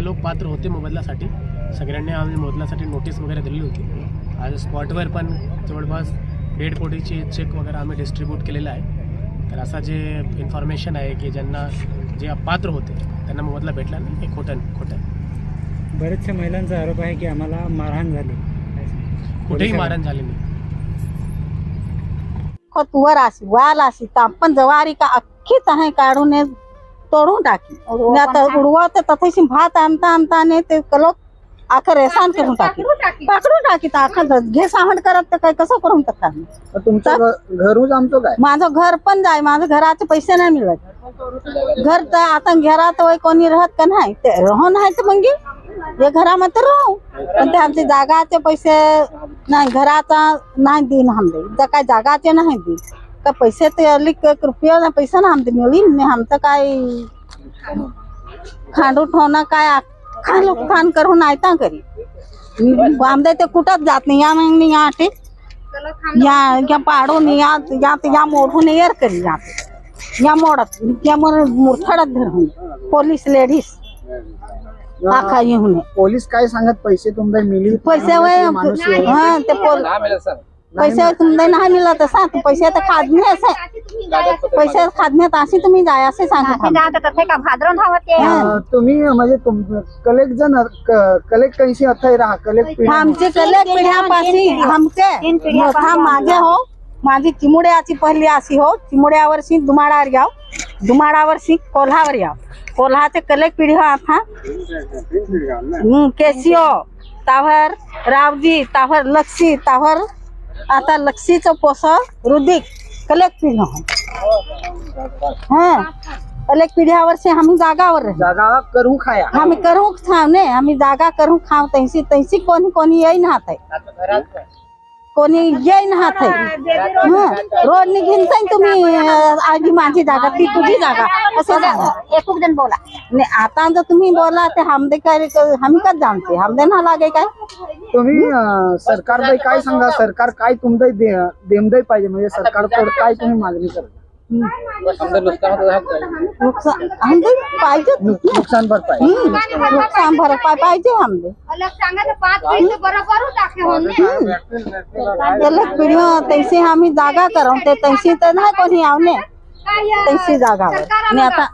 ज्या लोक पात्र होते मोबदल्यासाठी सगळ्यांनी आम्ही मोबदल्यासाठी नोटीस वगैरे दिली होती. आज स्पॉटवर पण जवळपास डेड बॉडीचे चेक वगैरे आम्ही डिस्ट्रीब्यूट केलेलं आहे. तर असा जे इन्फॉर्मेशन आहे की ज्यांना जे पात्र होते त्यांना मोबदला भेटला नाही हे खोटं खोटं आहे. बरेचशा महिलांचा आरोप आहे की आम्हाला मारहाण झाली. कुठेही मारण झाले नाही. खत वर अशी वाल अशी तापण जवारी का अख्खी तहाय काढून तोडून टाकी. आता उडवत तथेशी भात आणता आणता आणि ते कलोक आखं रेसान करून टाकी. पाकडून टाकी तर आखं घे सावंड करत तर काय कसं करून टाका. तुमचं घरूच आमचं काय? माझं घर पण जाय माझं घराचे पैसे नाही मिळत. घर तर आता घरात वय कोणी राहत का नाही? ते राहून आहे तर मग. हे घरामध्ये राहू. पण ते आमचे जागाचे पैसे नाही घराचा नाही देईन जर काय जागाचे नाही देईन. का पैसे ते एक रुपया ना पैसा ना आमचे मिळीन नाही आमचं काय खांडू ठेवणं काय खान खान करून आयता करी आमचे ते कुठंच जात नाही या मग या आटे या या पाडून या या या मोडून एर करी या या मोडत या मोर मुरथडत धरून. Police ladies. आखा येऊन. पोलीस काय सांगत पैसे तुमचे मिली पैसे वय हा ते पोल पैसे तुमचे नाही मिळत असा ते पैसे तर खादणे असे. पैसे खादण्यात असे तुम्ही जाय असे सांगत अं, तुम्ही म्हणजे कलेक्ट जण कलेक्ट कैसी अथय राहा कलेक्ट आमचे कलेक पिढ्यापाशी आमचे. मोठा माझे हो. माझी चिमुड्याची पहिली अशी हो. चिमुड्यावरशी दुमाडावर याव. दुमाडावरशी कोल्हावर याव. कोल्हाचे कलेक पिढी हो आता. केसिओ तावर रावजी तावर लक्षी तावर आता लक्षीचं पोस रुदिक कलेक पिढी हो. हा कलेक पिढ्यावरशी आम्ही जागावर राहू जागा करू खाया. आम्ही करू खाव ने आम्ही जागा करू खाव तैसी तैसी कोणी कोणी येईन हात आहे कोणी येईन हात आहे. हं. रोड निघीन जाईन तुम्ही आधी माझी जागा ती तुझी जागा असं सांगा. एक जण बोला. ने आता जर तुम्ही बोला ते हमदे काय आम्ही कच जाणते? हमदे ना लागे काय? तुम्ही अं, सरकारबाई काय सांगा? सरकार काय तुमचं देमदय पाहिजे? म्हणजे सरकारकडे काय तुम्ही मागणी नुकसान हमदे पाहिजे. नुकसान भरपाई. हं. नुकसान भरपाई पाहिजे हमदे. त्याला पिढी तैसे आम्ही जागा करू. ते तैसी तर नाही कोणी आवने तैसी जागावर. आणि आता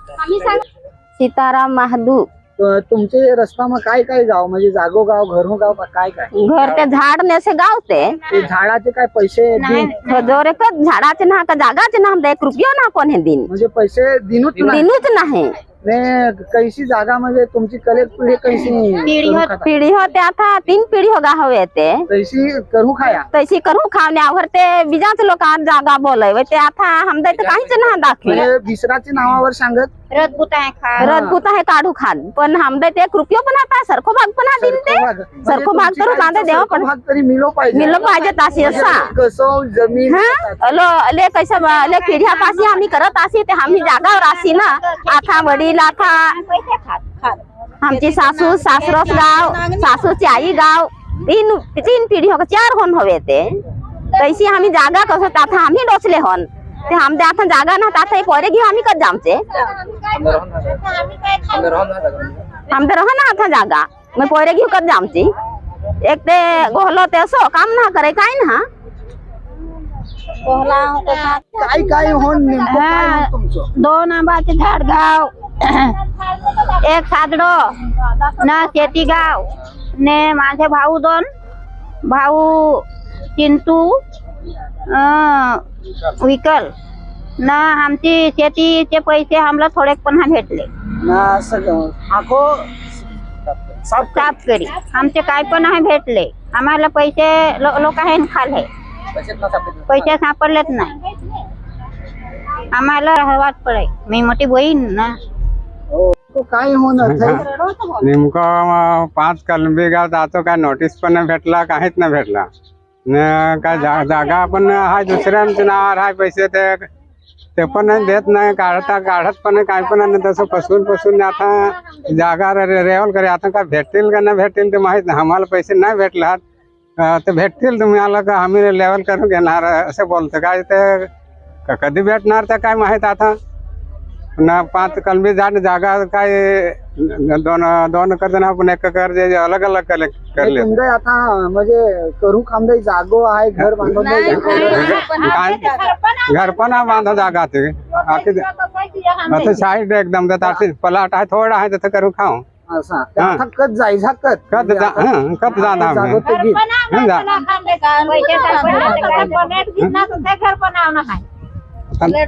सीताराम महादू तुमचे रस्ता मग काय काय गाव? म्हणजे जागोगाव घरोगाव का काय काय? घर ते झाड ने से गाव ते. ते झाडाचे काय पैसे दिन जोरे क झाडाचे ना का जागाचे ना हमदा एक रुपयो ना कोणी दिन. म्हणजे पैसे दिनूच नाही. दिनूच नाही. ने कैसी जागा म्हणजे तुमची कलेक्ट पिढी कैसी करू खाता? पिढी होते आता तीन पिढी हो गाव ते कैसी करू खाया? तशी करू खावण्यावर ते बिजाच लोक जागा बोलय ते आता हमदा इथं काहीच ना दाखवे म्हणजे विसराच्या नावावर सांगत रदभूत आहे काढू खान. पण हमदा ते एक रुपयो पण आता सरखो भाग पण हा दिन ते भाग. सरखो भाग तर बांधे देवा सरको पण भाग तरी मिलो पाहिजे. मिलो पाहिजे ताशी म्हणजे असा. कसं जमीन हा? अलो अले कैसे अले पिढ्यापाशी आम्ही करत असी ते आम्ही जागावर असी ना. आता वडील आता आमची सासू सासरोस गाव सासूची आई गाव तीन तीन पिढी हो चार होन हवे ते. तैसी आम्ही जागा कसं आता आम्ही डोचले होन. ते आमचे आता जागा ना आता पोरे घेऊ आम्ही कच जामचे? आमचे रह ना आता जागा मग पोरे घेऊ कच जामची एक ते गोहलो ते असो काम ना करे काय ना कोहला कसा काय काय होऊन नेमकं काय होऊन तुमचं दोन आंबाचे झाड गाव एक सादडो न शेती गाव ने माझे भाऊ दोन भाऊ चिंटू अं, विकल न आमची शेतीचे पैसे आम्हाला थोडे पण भेटले. ना सगळं. आखो साफ कर. साफ करी. आमचे काय पण आहे भेटले. आम्हाला पैसे लोक आहे खाले. पैसे सापडलेच नाही. आम्हाला राहावाच पडे. मी मोठी बहीण ना. तो काय होणार नेमकं पाच कलंबी गाव जातो काय नोटीस पण नाही भेटला काहीच नाही भेटला. न काय जा- जागा पण हाय दुसऱ्यांच्या नावावर हाय पैसे ते. ते पण नाही देत नाही काढता काढत पण काय पण नाही तसं फसून फसून आता जागा रेवल करे. आता काय भेटतील का नाही भेटतील ते माहीत नाही. आम्हाला पैसे नाही भेटलात. ते भेटतील तुम्ही आला का? आम्ही लेवल करून घेणार असं बोलतो. काय ते कधी भेटणार ते काय माहीत आता? पुन्हा पाच कलमी झाड जागा काय दोन दोन करताना आपण एक कर जे अलग अलग करले तुमचं आता म्हणजे करू खांबे जागो आहे घर बांधून घर पण बांधा जागा ते. आता साईड एकदम पलाट आहे थोडा आहे तर करू खाऊ. कत जायचा कत कत जाणार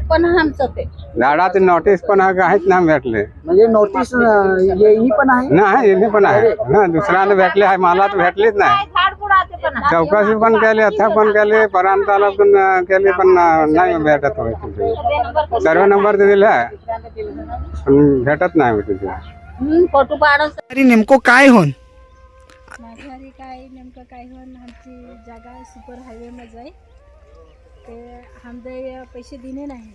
पण आमचं ते. झाडाची नोटीस पण काहीच नाही भेटले. म्हणजे नोटीस येई पण आहे? नाही हे पण आहे. हं, दुसऱ्याला भेटले आहे मला तर भेटलीच नाही. चौकशी पण केली हत्या पण केली परांताला पण केली पण नाही भेटत होय तिथे. सर्व नंबर दिला पण भेटत नाही तिथे. फोटो काढून तरी नेमकं काय होन माझ्या घरी काय नेमकं काय होऊन आमची जागा सुपर हायवेमध्ये आहे ते आमचे पैसे दिले नाही.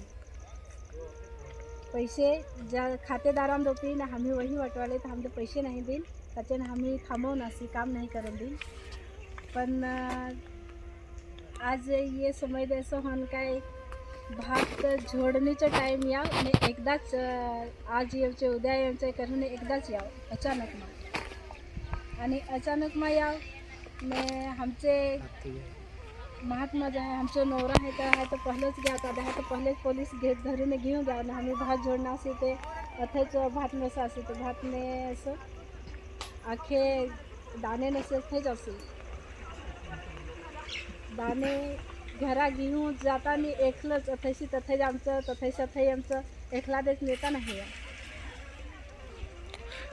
पैसे ज्या खातेदारां देतील आम्ही वही वाटवाले तर आमचे पैसे नाही देईल. त्याच्यानं आम्ही थांबवून असे काम नाही करून देईल. पण आज ये समय द्यायचं होण काय भात झोडणीचं टाईम याव आणि एकदाच आज येवचे उद्या येवचे करून एकदाच याव. अचानक मग. आणि अचानक मग या ने आमचे महात्मा जे आहे आमचा नवरा आहे तर आहे तर पहिलेच घ्या आता आहे तर पहिलेच पोलीस घेत घरीने घेऊन घ्या ना आम्ही भात जोडणं असे ते अथेच भात नसं असे ते भातने असं आखे दाणे नसे थेच असे दाणे घरा घेऊन जाताना एकलंच अथैशी तथैच आमचं तथैस अथै आमचं एकला देत नेता नाही आहे.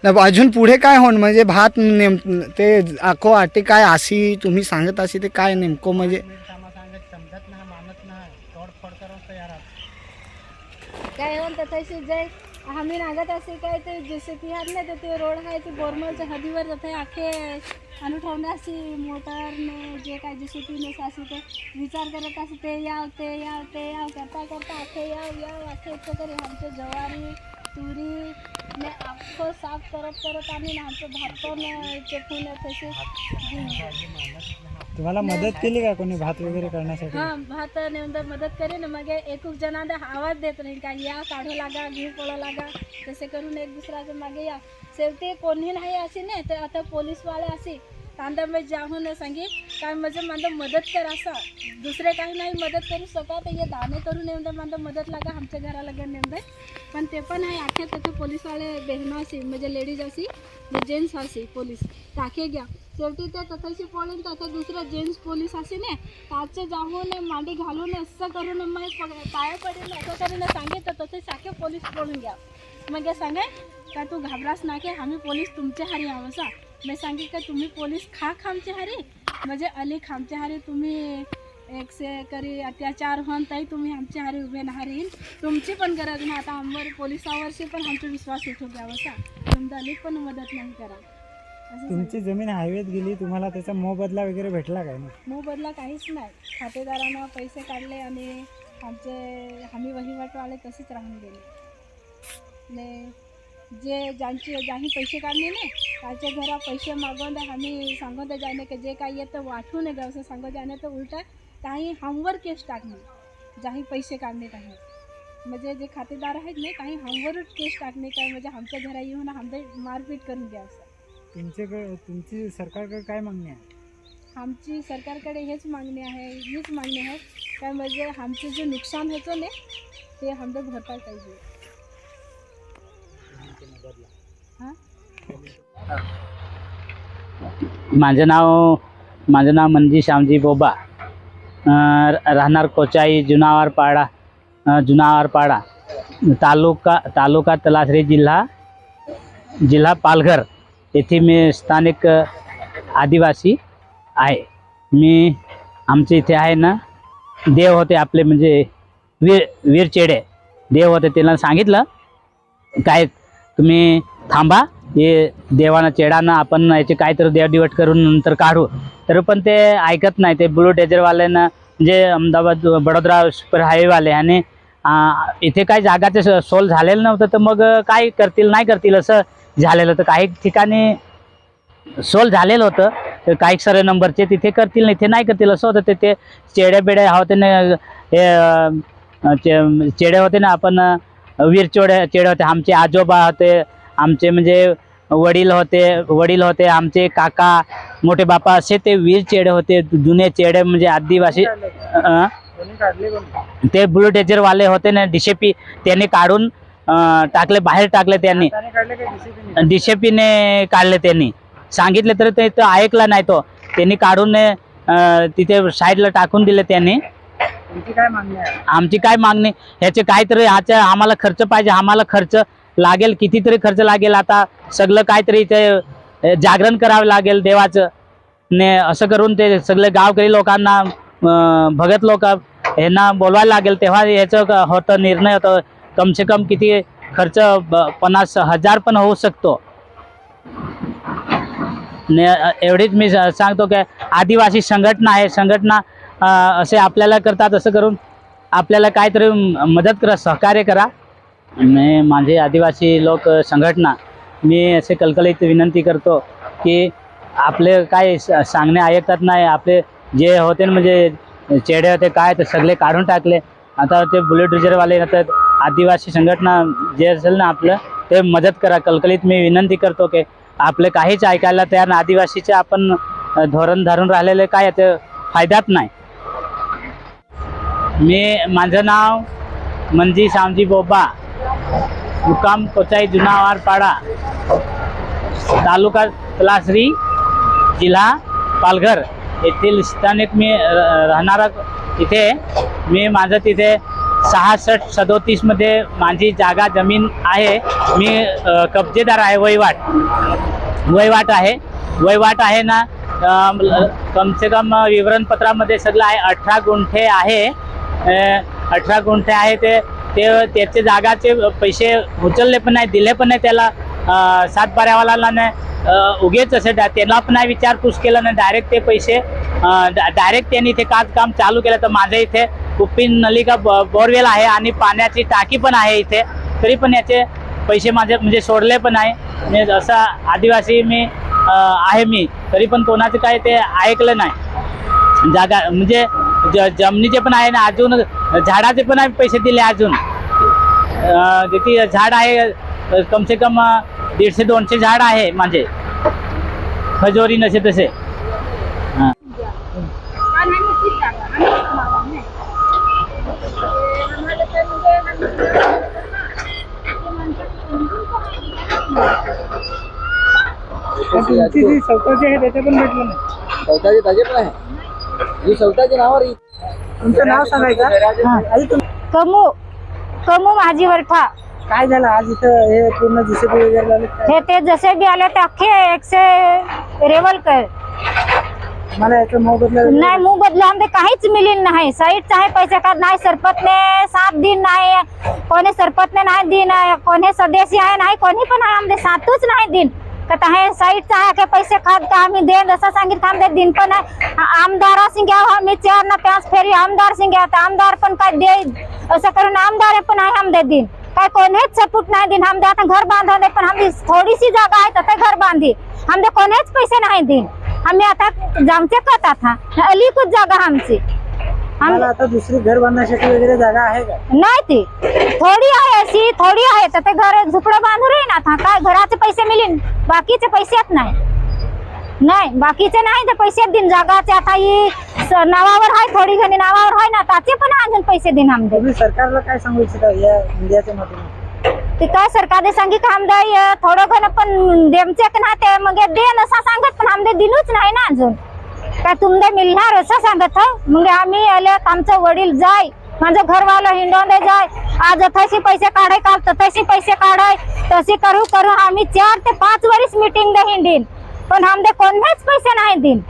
अजून पुढे काय होन म्हणजे भात नेम ते आखो आटे काय अशी तुम्ही सांगत असे ते काय नेमकं म्हणजे? समजत नाही काय होऊन तथाशी जे आम्ही नागत असे काय ते जसे की हात नाही ते रोड आहे ते बोरमलच्या हदीवर जाते आखे आणू ठेवणे अशी मोटरने जे काय जसे की नस असे ते विचार करत असे ते याव ते याव ते याव करता करता आखे याव याव आखे इतकं तरी आमचे जवारी तुरी ने अख्खं साफ करत करत आम्ही ना आमचं भात चेपून तसे तुम्हाला मदत केली का कोणी भात वगैरे करण्यासाठी? हा भात नेमदा मदत करे ना मग एक जणांना आवाज देत नाही. का या काढू लागा घेऊ पळू लागा तसे करून एक दुसऱ्याच्या मागे या. शेवटी कोणी नाही असे नाही तर आता पोलीसवाले असे तांदा मी जाऊन सांगे काय म्हणजे माझं मदत कर असा. दुसरे काही नाही मदत करू शकत. तर हे दाणे करून नेमदा माझं मदत लागा आमच्या घराला घेऊन दे. पण ते पण आहे आखे तिथे पोलीसवाले बहिणं असे म्हणजे लेडीज असे जेंट्स असे पोलीस. टाके घ्या. शेवटी ते तथाशी पळून तर दुसरं जेंट्स पोलीस असे ने ताचे जाऊन मांडी घालून असं करून मग पाया पडेल असं करून सांगे तर तसे साखे पोलीस पळून घ्या. मग सांगे का तू घाबरास नाके आम्ही पोलीस तुमच्या हारी आहोत मी सांगे का तुम्ही पोलीस खा खामचे हारी? म्हणजे अली खामचे हारी तुम्ही एक से करी अत्याचार होऊन तरी तुम्ही आमच्या हारी उभे नाही तुमची पण गरज नाही आता आमवर पोलिसावरची पण आमचा विश्वास उठू द्यावा असा तुमचा अली पण मदत नाही करा. तुमची जमीन हायवेत गेली तुम्हाला त्याचा मोबदला वगैरे भेटला काय ना मोबदला काहीच नाही. खातेदारांना पैसे काढले आणि आमचे आम्ही वहिवाटवाले तसेच राहून गेले. जे ज्यांचे ज्यांनी पैसे काढले ना त्याच्या घरा पैसे मागवून आम्ही सांगून द्या जाणे की जे काही येतं वाटून नये असं सांगत जाणे तर उलटा काही हमवर केस टाकणे ज्याही पैसे काढणे काही म्हणजे जे खातेदार आहेत ना काही हमवरच केस टाकणे काय म्हणजे आमच्या घरा येऊन आमचे मारपीट करून द्या असं. तुमच्याकडे तुमची सरकारकडे काय मागणी आहे? आमची सरकारकडे हेच मागणी आहे हीच मागणी आहे काय म्हणजे आमचं जे नुकसान होतं ना ते आमचं भरपाई पाहिजे. माझं नाव माझं नाव मंजी श्यामजी बोबा. राहणार कोचाई जुनावरपाडा अं, जुनावरपाडा. तालुका तालुका तलासरी जिल्हा जिल्हा पालघर. येथे मी स्थानिक आदिवासी आहे. मी आमच्या इथे आहे ना देव होते आपले म्हणजे वीर वीरचेडे. देव होते त्यांना सांगितलं. काय तुम्ही थांबा. हे देवानं चेडानं आपण याचे काहीतरी देवदिवट करून नंतर काढू. तर पण ते ऐकत नाही. ते ब्लू डेजरवाल्यांना म्हणजे अहमदाबाद बडोदरा सुपर हायवेवाले आणि इथे काही जागाचे स- सोल झालेलं नव्हतं तर मग काय करतील नाही करतील असं झालेलं. तर काही ठिकाणी सोल झालेलं होतं. तर काही सर्व नंबरचे तिथे करतील इथे नाही करतील असं होतं. ते ते बेड्या बेडे होते ना हे चे- चेडे होते ना आपण वीर चेडे चेड होते आमचे आजोबा होते आमचे म्हणजे वडील होते वडील होते आमचे काका मोठे बापा असे ते वीर चेडे होते जुने चेडे म्हणजे आदिवासी ते ब्लू वाले होते ना डीसीपी त्यांनी काढून टाकले बाहेर टाकले त्यांनी. त्याने काढले डीसीपीने काढले त्यांनी. सांगितले तर ते ऐकला नाही तो. त्यांनी काढून तिथे साईडला टाकून दिले त्यांनी. आमची काय मागणी ह्याचे काहीतरी ह्याच्या आम्हाला खर्च पाहिजे आम्हाला खर्च लागेल कितीतरी खर्च लागेल. आता सगळं काहीतरी ते जागरण करावं लागेल देवाचं. ने असं करून ते सगळे गावकरी लोकांना भगत लोक यांना बोलवायला लागेल. तेव्हा याचं होतं निर्णय होतं. कम से कम किती खर्च पन्नास हजार पण होऊ शकतो. ने एवढीच मी सांगतो की आदिवासी संघटना आहे. संघटना असे आपल्याला करतात असं करून आपल्याला काहीतरी मदत करा सहकार्य करा. आणि माझे आदिवासी लोक संघटना मी असे कलकलीत विनंती करतो की आपले काय सांगणे ऐकतात नाही. आपले जे होते ना म्हणजे चेडे होते काय ते सगळे काढून टाकले. आता ते बुलेट रिजरवाले आता आदिवासी संघटना जे असेल ना आपलं ते मदत करा. कलकलीत मी विनंती करतो की आपले काहीच ऐकायला तयार ना आदिवासीचे आपण धोरण धरून राहिलेले काय ते फायद्यात नाही. मी माझं नाव मंजी सामजी बोबा. मुक्काम कोचाई जुनावारपाडा तालुका तलासरी जिल्हा पालघर. येथील स्थानिक मी र- राहणारा इथे मी माझं तिथे सहासष्ट सदोतीसमध्ये माझी जागा जमीन आहे. मी कब्जेदार आहे वहिवाट. वहिवाट आहे. वहिवाट आहे ना कमसे कम से कम विवरणपत्रामध्ये सगळं आहे. अठरा गुंठे आहे. अठरा गुंठे आहे ते ते त्याचे जागाचे पैसे उचलले पण नाही दिले पण नाही त्याला. अ, सातबाऱ्यावाला नाही उगेच असे डा- त्याला पण नाही विचारपूस केलं नाही डायरेक्ट ते पैसे डायरेक्ट त्यांनी इथे काच काम चालू केलं. तर माझ्या इथे कुप्पीन नलिका ब- बोरवेल आहे आणि पाण्याची टाकी पण आहे इथे. तरी पण याचे पैसे माझे म्हणजे सोडले पण आहे म्हणजे असं आदिवासी मी आहे मी तरी पण कोणाचं काय ते ऐकलं नाही. जागा म्हणजे जमिनीचे पण आहे ना अजून झाडाचे पण आहे पैसे दिले अजून. अ, किती झाड आहे अ, कम से कम अ, दीडशे दोनशे झाड आहे माझे. खजोरी नसे तसे. हां. पण तुमची जी स्वतःची आहे त्याचे पण भेटलं नाही तुमचं नाव सांगायचं? कमू. कमू माझी वरठा काय झालं? आज इथं हे पूर्ण जीसीबी वगैरे लावले काय? हे ते जसे बी आले ते अख्खे एकशे रेवल कर. मला याचं मोबदला नाही मुंह बदलामध्ये काहीच मिळेल नाही. साईडचा आहे पैसे का नाही सरपतने सात दिन नाही. कोणी सरपतने नाही दिन कोणी सदस्य आहे नाही कोणी पण आहे. आमचे सातूच नाही दिन. का हे साईडचा आहे का? पैसे खात का? आम्ही देन असं सांगितलं आमचे दिन पण आमदार आ- आमदार सिंग्या आम्ही चार ना पाच फेरी आमदार सिंग्या तर आमदार पण काय दे असं करून आमदार पण आहे आमदे दिन. काय कोणीच सपोर्ट नाही दिन. आमदे आता घर बांधवले पण आम्ही थोडीशी जागा आहे तर घर बांधी. आमदे कोणीच पैसे नाही दिन. आम्ही आता जामचे कत आता. अलीकूच जागा आमची. मला आता दुसरी घर बांधण्यासाठी वगैरे जागा आहे का? नाही ती. थोडी आहे अशी थोडी आहे. तर ते घर झुपडं बांधून राहीन आता काय घराचे पैसे मिळेल बाकीचे पैसेच नाही. नाही बाकीचे नाही ते पैसे दिन जागाचे. आता ही स- नावावर आहे थोडी घणी नावावर आहे ना त्याचे पण अजून पैसे दिन आमचे तुम्ही सरकारला काय सांगू इच्छिता या मीडियाच्या माध्यमातून? ते काय सरकारने सांगित आमदार थोडं घण पण देमचे ना ते मग देन असं सांगत पण आमदे दिनूच नाही ना अजून. का तुमदे मिळणार असं सांगत हो मग आम्ही आले आमचं वडील जाय माझं घरवालं हिंडवले जाय. आज तसे पैसे काढाय काल तसे पैसे काढाय. तशी करू करू आम्ही चार ते पाच वरीस मीटिंग दे हिंडीन. पण आमदे कोणतेच पैसे नाही दिन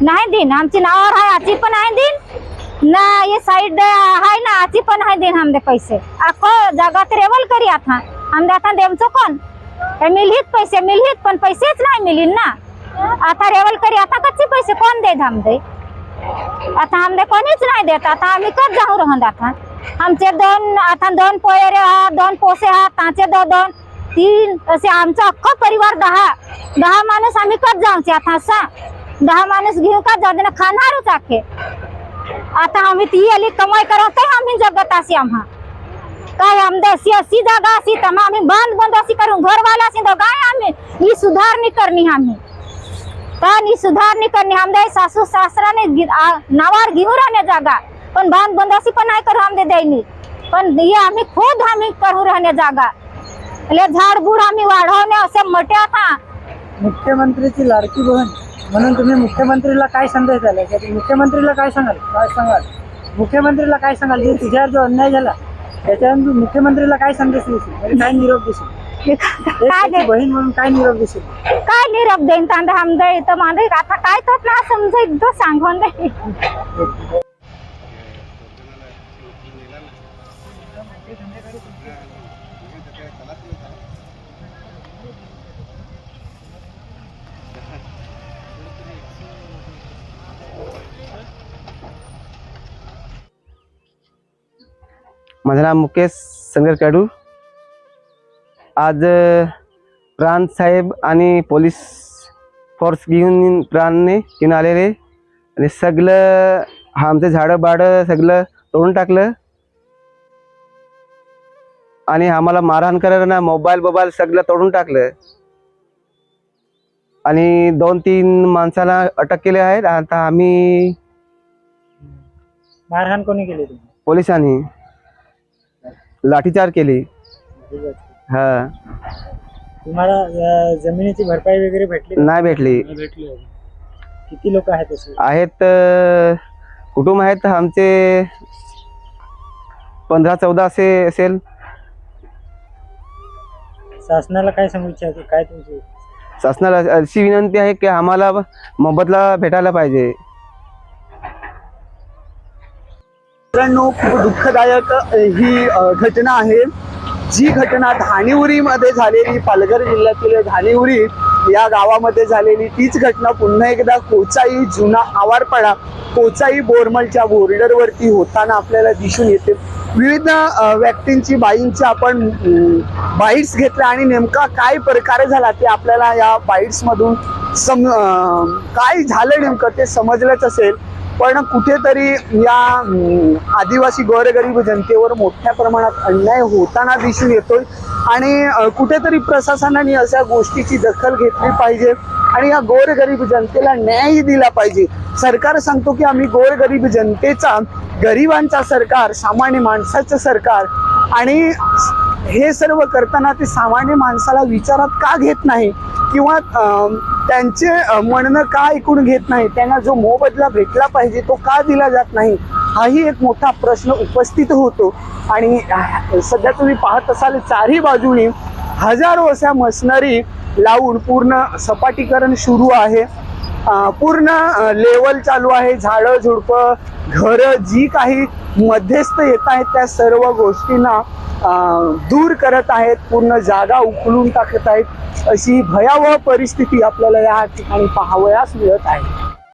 नाही दिन आमची नावावर आहे आची पण आहे दिन ना ये साईड आहे ना आची पण आहे दिन आमदे पैसे. अख्खो जागा रेवल करी आता. आमदे आता देमचो कोण? काय मिलहित पैसे मिलहित पण पैसेच नाही मिळील ना. आता रेवल करी, आता कच्चे पैसे कोण देत आमदे? आता आमदे कोणीच नाही देत, आता आम्ही कच जाऊ रहत आता? आमचे दोन, आता दोन पोयरे आहात, दोन पोसे आहात ताचे दो दोन, तीन, असे आमचा अख्खा परिवार दहा. दहा माणूस आम्ही कच जाऊचे आता असा? दहा माणूस घेऊन का जाऊ दे ना खाणारच आखे. आता आम्ही ती आली, कमाई करत आम्ही जगत असे आम्हा. काय आमदा अशी अशी जागा अशी तर आम्ही बंद बंद अशी करून, घरवाला तर काय आम्ही, ही सुधारणी करणी आम्ही. पण ही सुधारणी करणे आमदार सासू सासराने नावावर घेऊन राहण्या जागा। पण बांध बंदाशी पण नाही कर आमदे द्यायनी पण ही आम्ही खुद आम्ही करू राहण्या जागा। झाड बुड आम्ही वाढवणे असे मोठे आता। मुख्यमंत्रीची लाडकी बहीण म्हणून तुम्ही मुख्यमंत्रीला काय संदेश झाला मुख्यमंत्रीला काय सांगाल? काय सांगाल? मुख्यमंत्रीला काय सांगाल? जे तुझ्यावर जो अन्याय झाला त्याच्यानंतर मुख्यमंत्रीला काय संदेश दिसेल म्हणजे काय निरोप दिसेल काय बहीण म्हणून काय निरोप दिसेल काय निरप देईन तांदा आमदा इथं मांदे आता काय तर ना समजा एकदा सांगून दे. माझं नाव मुकेश संगर कडू आज अ, प्रांत साहेब आणि पोलीस फोर्स घेऊन प्राणने घेऊन आलेले आणि सगळं आमचं झाडं बाडं सगळं तोडून टाकलं. आणि आम्हाला मारहाण करायला ना मोबाईल बोबाईल सगळं तोडून टाकलं. आणि दोन तीन माणसाला अटक केले आहेत. आता आम्ही मारहाण कोणी केली पोलिसांनी. लाठीचार केली. हा. तुम्हाला अं, जमिनीची भरपाई वगैरे भेटली? नाही भेटली. किती लोक आहेत असे आहेत अ, कुटुंब आहेत आमचे पंधरा चौदा असे असेल. शासनाला काय सांगू इच्छिता? काय तुमची? शासनाला अशी विनंती आहे की आम्हाला मोबदला भेटायला पाहिजे. मित्रांनो खूप दुःखदायक अ, ही अ, घटना आहे. जी घटना धानिवरीमध्ये झालेली पालघर जिल्ह्यातील धानिवरी या गावामध्ये झालेली तीच घटना पुन्हा एकदा कोचाई जुना आवारपाडा कोचाई बोरमलच्या बोर्डरवरती होताना आपल्याला दिसून येते. विविध व्यक्तींची बाईंची आपण बाईट्स घेतल्या आणि नेमका काय प्रकार झाला ते आपल्याला या बाईट्समधून सम काय झालं नेमकं ते समजलंच असेल. पण कुठेतरी या आदिवासी गोरगरीब जनतेवर मोठ्या प्रमाणात अन्याय होताना दिसून येतोय. आणि कुठेतरी प्रशासनाने अशा गोष्टीची दखल घेतली पाहिजे आणि या गोरगरीब जनतेला न्यायही दिला पाहिजे. सरकार सांगतो की आम्ही गोरगरीब जनतेचा गरिबांचा सरकार सामान्य माणसाचं सरकार आणि हे सर्व करताना ते सामान्य माणसाला विचारात का घेत नाही? किंवा त्यांचे म्हणणं का ऐकून घेत नाही? त्यांना जो मोबदला भेटला पाहिजे तो का दिला जात नाही? हाही एक मोठा प्रश्न उपस्थित होतो. आणि सध्या तुम्ही पाहत असाल चारही बाजूनी हजारो अशा मशनरी लावून पूर्ण सपाटीकरण सुरू आहे. पूर्ण लेवल चालू आहे. झाडं झुडपं घरं जी काही मध्यस्थ येत आहेत त्या सर्व गोष्टींना दूर करत आहेत पूर्ण जागा उकलून टाकत आहेत. अशी भयावह परिस्थिती आपल्याला या ठिकाणी पाहावयास मिळत आहे.